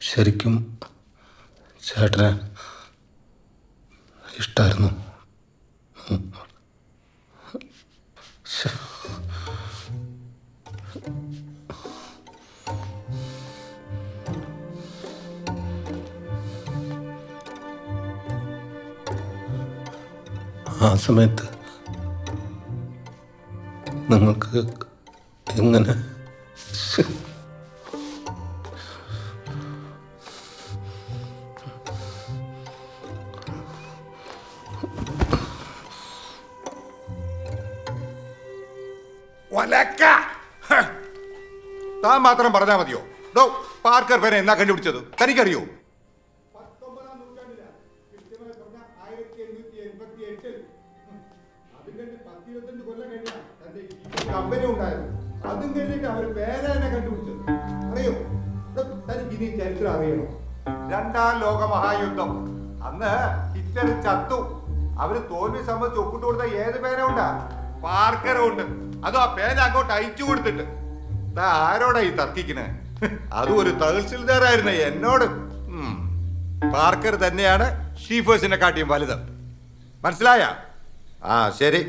ശരിക്കും ചേട്ടനെ ഇഷ്ടമായിരുന്നു. ആ സമയത്ത് നിങ്ങൾക്ക് എങ്ങനെ. താൻ മാത്രം പറഞ്ഞാൽ മതിയോ? ഡോ പാർക്കർ വരെ എന്നാ കണ്ടുപിടിച്ചത്? തനിക്കറിയോ? ചരിത്രം അറിയണോ? രണ്ടാം ലോക മഹായുദ്ധം അന്ന് ഹിറ്റ്ലർ ചത്തു. അവർ തോൽവി സംബന്ധിച്ച് ഒപ്പിട്ട് കൊടുത്ത ഏത് പേരുണ്ടാ? പാർക്കറും ഉണ്ട് അതും ആ പേന അങ്ങോട്ട് അയച്ചു കൊടുത്തിട്ട്. ആരോടാ ഈ തർക്കിക്കണേ? അതും ഒരു തഹസിൽദാറായിരുന്നു എന്നോട്. പാർക്കർ തന്നെയാണ് ഷീഫേഴ്സിനെ കാട്ടിയും വലുത്. മനസ്സിലായ? ആ ശരി.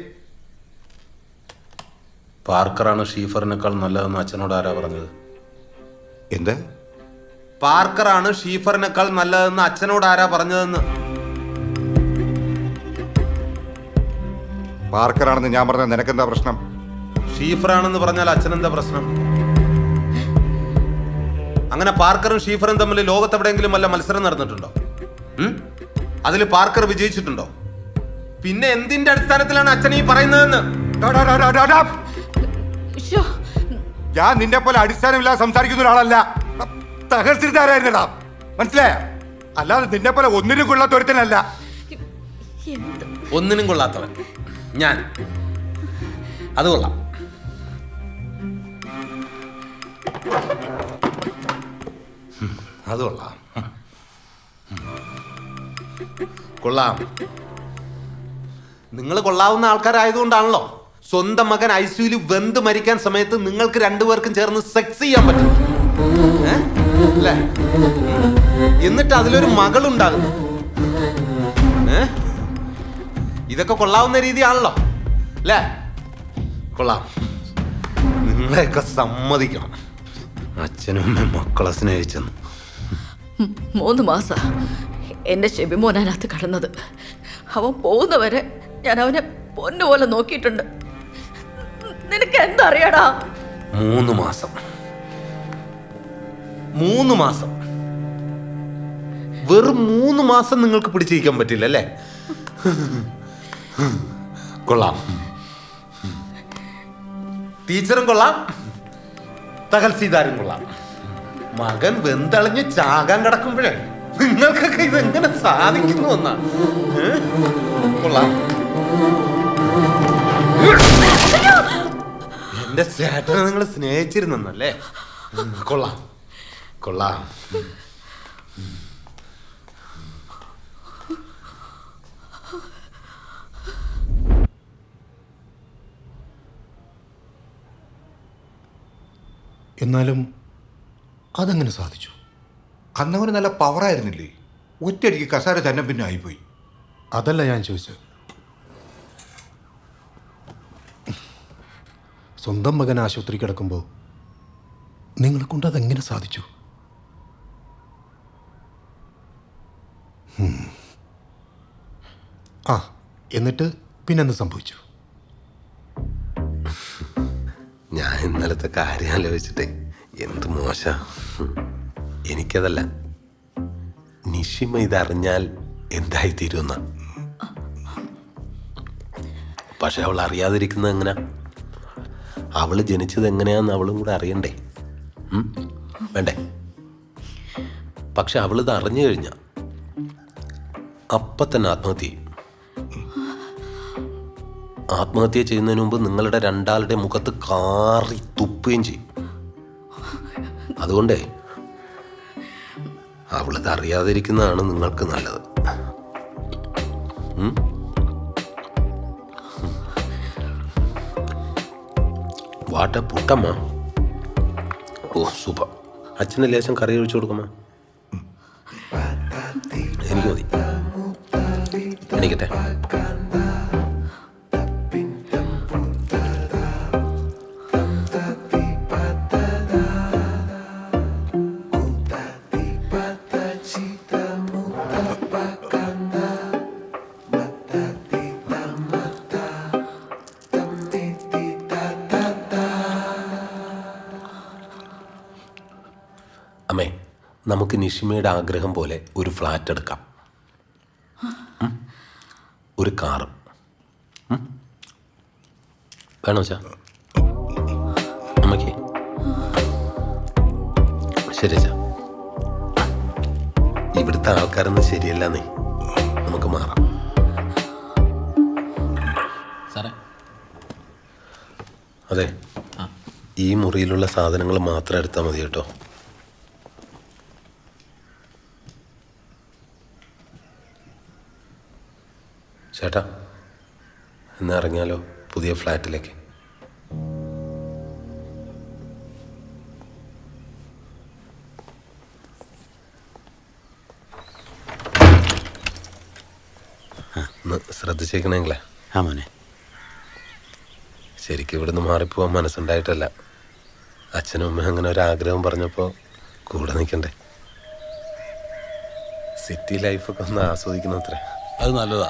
പാർക്കറാണ് ഷീഫറിനേക്കാൾ നല്ലതെന്ന് അച്ഛനോട് ആരാ പറഞ്ഞത്? എന്ത്? പാർക്കറാണ് ഷീഫറിനേക്കാൾ നല്ലതെന്ന് അച്ഛനോട് ആരാ പറഞ്ഞതെന്ന്? പാർക്കറാണെന്ന് ഞാൻ പറഞ്ഞ നിനക്കെന്താ പ്രശ്നം? ഷീഫറാണെന്ന് പറഞ്ഞാൽ അച്ഛനെന്താ പ്രശ്നം? അങ്ങനെ പാർക്കറും ഷീഫറും തമ്മിൽ ലോകത്ത് എവിടെയെങ്കിലും വല്ല മത്സരം നടന്നിട്ടുണ്ടോ? അതിൽ പാർക്കർ വിജയിച്ചിട്ടുണ്ടോ? പിന്നെ എന്തിന്റെ അടിസ്ഥാനത്തിലാണ് അച്ഛൻ ഈ പറയുന്നതെന്ന്? ഞാൻ നിന്നെ പോലെ അടിസ്ഥാനമില്ലാതെ സംസാരിക്കുന്ന ഒരാളല്ല. തഹസിൽദാരായിരുന്നടാ മനസ്സിലായ? അല്ലാതെ നിന്നെ പോലെ ഒന്നിനും കൊള്ളാത്ത ഒരുത്തനല്ല. ഒന്നിനും കൊള്ളാത്തവൻ. ഞാൻ. അത് കൊള്ളാം. അത് കൊള്ളാം. കൊള്ളാം. നിങ്ങൾ കൊള്ളാവുന്ന ആൾക്കാരായതുകൊണ്ടാണല്ലോ സ്വന്തം മകൻ ഐസിയുയിൽ വെന്ത് മരിക്കാൻ സമയത്ത് നിങ്ങൾക്ക് രണ്ടുപേർക്കും ചേർന്ന് സെക്സ് ചെയ്യാൻ പറ്റും ഏ? അല്ലേ എന്നിട്ട് അതിലൊരു മകളുണ്ടാകുന്നു. ഏ? ഇതൊക്കെ കൊള്ളാവുന്ന രീതിയാണല്ലോ. അല്ലേ കൊള്ളാം. നിങ്ങളെയൊക്കെ സമ്മതിക്കണം. അച്ഛനും അമ്മയും മക്കളെ സ്നേഹിച്ചെന്ന്. മൂന്ന് മാസ. എന്റെ ഷെബിമോനകത്ത് കടന്നത്. അവൻ പോകുന്നവരെ ഞാൻ അവനെ പൊന്നുപോലെ നോക്കിയിട്ടുണ്ട്. നിനക്ക് എന്തറിയടാ? മൂന്ന് മാസം. മൂന്ന് മാസം. വെറും മൂന്ന് മാസം നിങ്ങൾക്ക് പിടിച്ചിരിക്കാൻ പറ്റില്ല അല്ലേ? കൊള്ളാം. ടീച്ചറും കൊള്ളാം. തകൽസീതാരും കൊള്ളാം. മകൻ വെന്തളിഞ്ഞ് ചാകാൻ കിടക്കുമ്പോഴേ നിങ്ങൾക്കൊക്കെ ഇതെങ്ങനെ സാധിക്കുന്നു എന്നാ? കൊള്ളാം. എന്റെ ചേട്ടനെ നിങ്ങൾ സ്നേഹിച്ചിരുന്നല്ലേ കൊള്ളാം. കൊള്ളാം. എന്നാലും അതങ്ങനെ സാധിച്ചു? അന്നവന് നല്ല പവറായിരുന്നില്ലേ? ഒറ്റയടിക്ക് കസാര തന്നെ പിന്നെ ആയിപ്പോയി. അതല്ല ഞാൻ ചോദിച്ചത്. സ്വന്തം മകൻ ആശുപത്രി കിടക്കുമ്പോൾ നിങ്ങളെ കൊണ്ട് അതെങ്ങനെ സാധിച്ചു? ആ എന്നിട്ട് പിന്നെന്ത് സംഭവിച്ചു? ഞാൻ ഇന്നലത്തെ കാര്യം ആലോചിച്ചിട്ടേ എന്ത് മോശ? എനിക്കതല്ല നിഷിമ ഇതറിഞ്ഞാൽ എന്തായിത്തീരുമെന്ന. പക്ഷെ അവൾ അറിയാതിരിക്കുന്നത് എങ്ങനെ? അവൾ ജനിച്ചത് എങ്ങനെയാന്ന് അവളും കൂടെ അറിയണ്ടേ? വേണ്ടേ? പക്ഷെ അവളിത് അറിഞ്ഞു കഴിഞ്ഞ അപ്പം തന്നെ ആത്മഹത്യ ചെയ്യും. ആത്മഹത്യ ചെയ്യുന്നതിന് മുമ്പ് നിങ്ങളുടെ രണ്ടാളുടെ മുഖത്ത് കാറി തുപ്പുകയും ചെയ്യും. അതുകൊണ്ടേ അവളിത് അറിയാതിരിക്കുന്നതാണ് നിങ്ങൾക്ക് നല്ലത്? വാട്ട പുട്ടമ്മ. ഓ സൂപ്പർ. അച്ഛന് ലേശം കറി ഒഴിച്ചു കൊടുക്കുമോ? എണീക്കട്ടെ അമ്മേ നമുക്ക് നിഷിമയുടെ ആഗ്രഹം പോലെ ഒരു ഫ്ലാറ്റ് എടുക്കാം? ഒരു കാറും. ഉം? വേണോ ചാ അമ്മയ്ക്ക്. ശരി ചാ ഇവിടുത്തെ ആൾക്കാരൊന്നും ശരിയല്ലെന്നേ. നമുക്ക് മാറാം. സാറേ. അതെ. ഈ മുറിയിലുള്ള സാധനങ്ങൾ മാത്രം എടുത്താൽ മതി കേട്ടോ. ചേട്ടാ എന്നാ ഇറങ്ങിയാലോ പുതിയ ഫ്ലാറ്റിലേക്ക്? ഒന്ന് ശ്രദ്ധിച്ചേക്കണെങ്കിലേ? ആ മോനെ. ശരിക്കും ഇവിടുന്ന് മാറിപ്പോവാൻ മനസ്സുണ്ടായിട്ടല്ല. അച്ഛനും അമ്മയും അങ്ങനെ ഒരു ആഗ്രഹം പറഞ്ഞപ്പോൾ കൂടെ നിൽക്കണ്ടേ സിറ്റി ലൈഫൊക്കെ ഒന്ന് ആസ്വദിക്കണം അത്രേ അത് നല്ലതാ.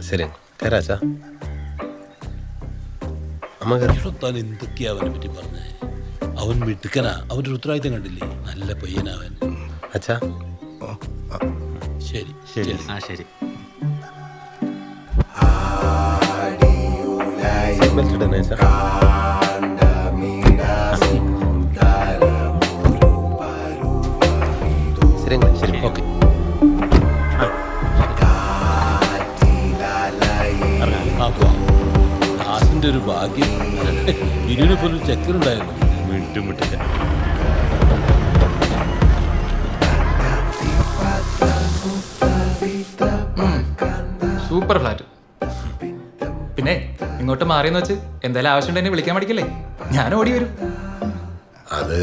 ശരി. കയറാച്ചാ അമ്മ താൻ എന്തൊക്കെയാ അവനെ പറ്റി പറഞ്ഞേ? അവൻ മിടുക്കനാ. അവന്റെ ഉത്തരവാദിത്തം കണ്ടില്ലേ? നല്ല പയ്യനാവൻ അച്ഛാ. ശരി ശരി. ആ ശരി. ബെൽറ്റ് ഇടണേ അച്ഛാ. ശരി ശരി. ഓക്കെ. ദാസിന്റെ ഒരു ഭാഗ്യം. ഇരുവിനെ പോലും ചെക്കനുണ്ടായിരുന്നു മിണ്ടും മിട്ടില്ല സൂപ്പർ ഫ്ലാറ്റ്. പിന്നെ ഇങ്ങോട്ട് മാറിയെന്ന് വെച്ച് എന്തായാലും ആവശ്യമുണ്ടെങ്കിൽ വിളിക്കാൻ മടിക്കില്ലേ? ഞാൻ ഓടി വരും. അത്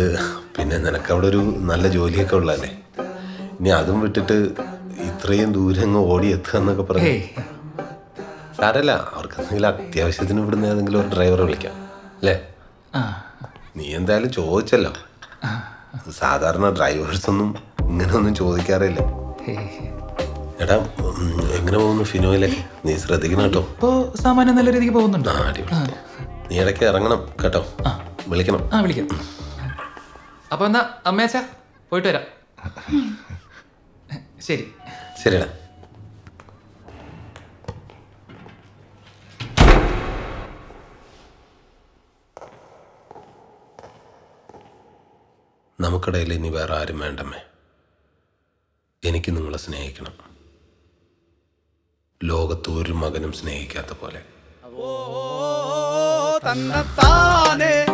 പിന്നെ നിനക്ക് അവിടെ ഒരു നല്ല ജോലിയൊക്കെ ഉള്ളതല്ലേ? ഇനി അതും വിട്ടിട്ട് ഇത്രയും ദൂരം ഓടി എത്തുക എന്നൊക്കെ പറഞ്ഞു. സാരല്ല അവർക്ക് എന്തെങ്കിലും അത്യാവശ്യത്തിന് ഇവിടുന്ന് ഏതെങ്കിലും ഒരു ഡ്രൈവറെ വിളിക്കാം അല്ലേ? നീ എന്തായാലും ചോദിച്ചല്ലോ. സാധാരണ ഡ്രൈവേഴ്സ് ഒന്നും ഇങ്ങനെ ഒന്നും ചോദിക്കാറില്ല. എടാ എങ്ങനെ പോകുന്നു ഫിനോയിലെ? നീ ശ്രദ്ധിക്കണം കേട്ടോ. ഇപ്പോ സാമാന്യം നല്ല രീതിക്ക് പോകുന്നുണ്ട്? ആ അടിപൊളി. നീ ഇടയ്ക്ക് ഇറങ്ങണം കേട്ടോ. വിളിക്കണം. ആ വിളിക്കാം. അപ്പൊ എന്നാ അമ്മേച്ചാ പോയിട്ട് വരാം. ശരി. ശരിടാ നമുക്കിടയിൽ ഇനി വേറെ ആരും വേണ്ടമ്മേ. എനിക്ക് നിങ്ങളെ സ്നേഹിക്കണം. ലോകത്ത് ഒരു മകനും സ്നേഹിക്കാത്ത പോലെ. തന്നത്താനെ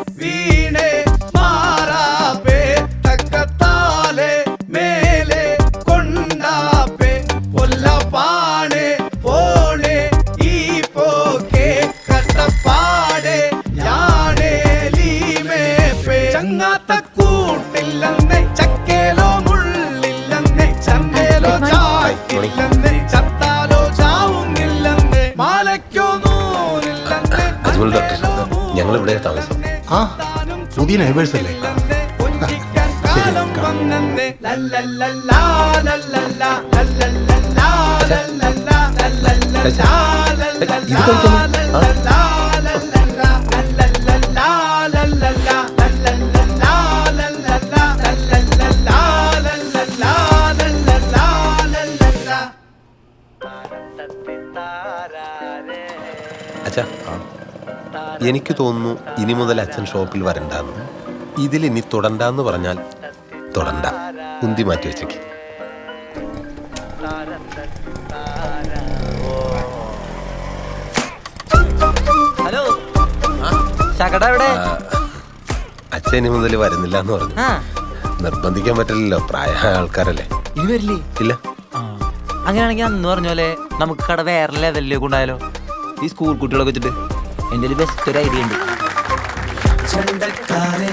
ആ പുതിയ നൈബേഴ്സ് അല്ലേ. അച്ഛാ എനിക്ക് തോന്നുന്നു ഇനി മുതൽ അച്ഛൻ ഷോപ്പിൽ വരണ്ടാന്ന്. ഇനി തുടണ്ടാന്ന് പറഞ്ഞാൽ തുടണ്ട. ഉന്തി മാറ്റി വെച്ചേക്ക്. ഹലോ. ശകട എവിടെ? ഇനി മുതൽ വരുന്നില്ല എന്ന് പറഞ്ഞു. നിർബന്ധിക്കാൻ പറ്റില്ലല്ലോ പ്രായമായ ആൾക്കാരല്ലേ. ഇനി വരില്ലേ? ഇല്ല. അങ്ങനെയാണെങ്കിൽ അന്ന് പറഞ്ഞ പോലെ നമുക്ക് കട വേറെ ലെവലിലേക്ക് ഉണ്ടായാലോ? ഈ സ്കൂൾ കുട്ടികളൊക്കെ വെച്ചിട്ട്. എന്റെ ഒരു ബെസ്റ്റ് ഒരു ഐഡിയ ഉണ്ട്. ചെണ്ടക്കാരെ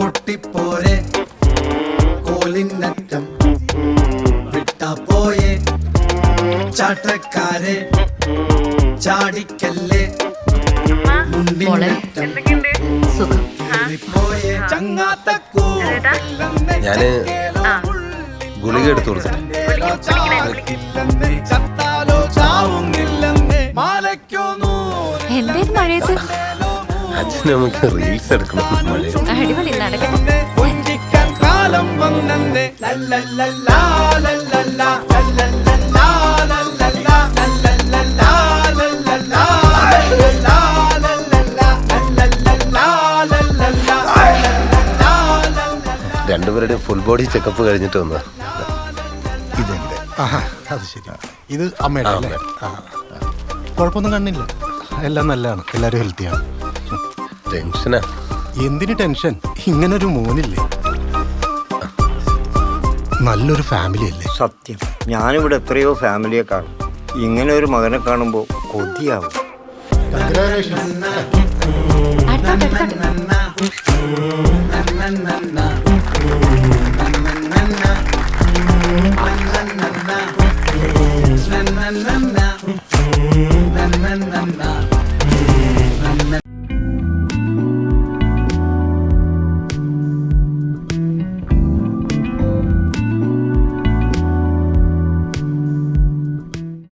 കൊട്ടിപ്പോരെ കോലിനറ്റം വിട്ടാ പോയെ. ചാട്ടക്കാരെ ചാടിക്കല്ലേ ഞാൻ ഗുളിക എടുത്തു കൊടുത്തു ചാടിക്കില്ലെന്ന് ചത്താലോ ചാവുന്നില്ലെന്ന്. മാലയ്ക്കോ നൂറ് എന്തേലും മഴയത്ത്? അച്ഛനും അമ്മയ്ക്ക് റീൽസ് എടുക്കണം അടിപൊളി നടക്കട്ടെ കാലം വന്നെ. രണ്ടുപേരുടെ ഫുൾ ബോഡി ചെക്കപ്പ് കഴിഞ്ഞിട്ട് വന്ന ഇതെന്റെ ആഹാ അത് ശരി. ഇത് അമ്മയുടെ കുഴപ്പമൊന്നും കണ്ടില്ല എല്ലാം നല്ലതാണ്. എല്ലാവരും ഹെൽത്തിയാണ് ടെൻഷനാ എന്തിന് ടെൻഷൻ ഇങ്ങനൊരു മോനില്ലേ. നല്ലൊരു ഫാമിലി അല്ലേ? സത്യം. ഞാനിവിടെ എത്രയോ ഫാമിലിയെ കാണും. ഇങ്ങനെ ഒരു മകനെ കാണുമ്പോൾ കൊതിയാവും.